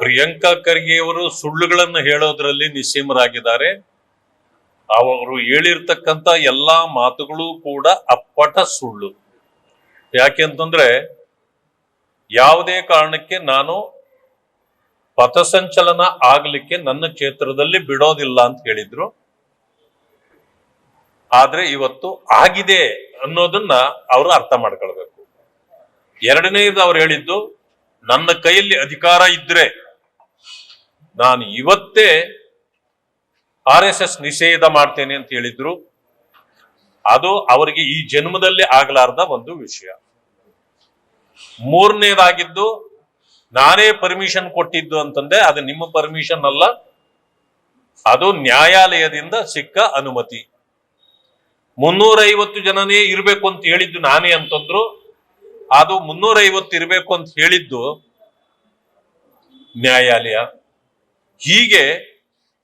ಪ್ರಿಯಾಂಕಾ ಖರ್ಗೆ ಅವರು ಸುಳ್ಳುಗಳನ್ನು ಹೇಳೋದ್ರಲ್ಲಿ ನಿಸ್ಸೀಮರಾಗಿದ್ದಾರೆ. ಅವರು ಹೇಳಿರ್ತಕ್ಕಂತ ಎಲ್ಲಾ ಮಾತುಗಳು ಕೂಡ ಅಪ್ಪಟ ಸುಳ್ಳು. ಯಾಕೆಂತಂದ್ರೆ ಯಾವುದೇ ಕಾರಣಕ್ಕೆ ನಾನು ಪಥಸಂಚಲನ ಆಗ್ಲಿಕ್ಕೆ ನನ್ನ ಕ್ಷೇತ್ರದಲ್ಲಿ ಬಿಡೋದಿಲ್ಲ ಅಂತ ಹೇಳಿದ್ರು. ಆದ್ರೆ ಇವತ್ತು ಆಗಿದೆ ಅನ್ನೋದನ್ನ ಅವರು ಅರ್ಥ ಮಾಡ್ಕೊಳ್ಬೇಕು. ಎರಡನೇದು ಅವ್ರು ಹೇಳಿದ್ದು, ನನ್ನ ಕೈಯಲ್ಲಿ ಅಧಿಕಾರ ಇದ್ರೆ ನಾನು ಇವತ್ತೇ ಆರ್ ಎಸ್ ಎಸ್ ನಿಷೇಧ ಮಾಡ್ತೇನೆ ಅಂತ ಹೇಳಿದ್ರು. ಅದು ಅವರಿಗೆ ಈ ಜನ್ಮದಲ್ಲಿ ಆಗ್ಲಾರ್ದ ಒಂದು ವಿಷಯ. ಮೂರನೇದಾಗಿದ್ದು ನಾನೇ ಪರ್ಮಿಷನ್ ಕೊಟ್ಟಿದ್ದು ಅಂತಂದ್ರೆ ಅದು ನಿಮ್ಮ ಪರ್ಮಿಷನ್ ಅಲ್ಲ. ಅದು ನ್ಯಾಯಾಲಯದಿಂದ ಸಿಕ್ಕ ಅನುಮತಿ. ಮುನ್ನೂರೈವತ್ತು ಜನನೇ ಇರಬೇಕು ಅಂತ ಹೇಳಿದ್ದು ನಾನೇ ಅಂತಂದ್ರು. ಅದು ಮುನ್ನೂರೈವತ್ತು ಇರಬೇಕು ಅಂತ ಹೇಳಿದ್ದು ನ್ಯಾಯಾಲಯ. ಹೀಗೆ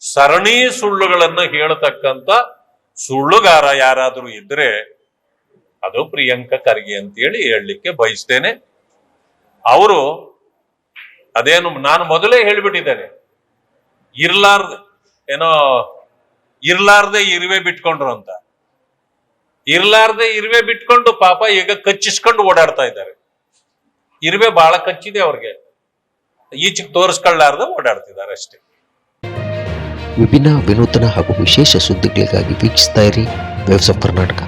ಸರಣಿ ಸುಳ್ಳುಗಳನ್ನು ಹೇಳತಕ್ಕಂತ ಸುಳ್ಳುಗಾರ ಯಾರಾದರೂ ಇದ್ರೆ ಅದು ಪ್ರಿಯಾಂಕ ಖರ್ಗೆ ಅಂತೇಳಿ ಹೇಳಲಿಕ್ಕೆ ಬಯಸ್ತೇನೆ. ಅವರು ಅದೇನು ನಾನು ಮೊದಲೇ ಹೇಳಿಬಿಟ್ಟಿದ್ದೇನೆ, ಇರ್ಲಾರ್ದ ಏನೋ ಇರ್ಲಾರ್ದೆ ಇರುವೆ ಬಿಟ್ಕೊಂಡ್ರು ಅಂತ. ಇರ್ಲಾರ್ದೆ ಇರುವೆ ಬಿಟ್ಕೊಂಡು ಪಾಪ ಈಗ ಕಚ್ಚಿಸ್ಕೊಂಡು ಓಡಾಡ್ತಾ ಇದ್ದಾರೆ. ಇರುವೆ ಬಹಳ ಕಚ್ಚಿದೆ ಅವ್ರಿಗೆ. ಈಚೆಗೆ ತೋರಿಸ್ಕೊಳ್ಳಾರ್ದ ಓಡಾಡ್ತಿದ್ದಾರೆ ಅಷ್ಟೇ. ವಿಭಿನ್ನ ವಿನೂತನ ಹಾಗೂ ವಿಶೇಷ ಸುದ್ದಿಗಳಿಗಾಗಿ ವೀಕ್ಷಿಸ್ತಾ ಇರಿ. ವೇವ್ಸ್ ಕರ್ನಾಟಕ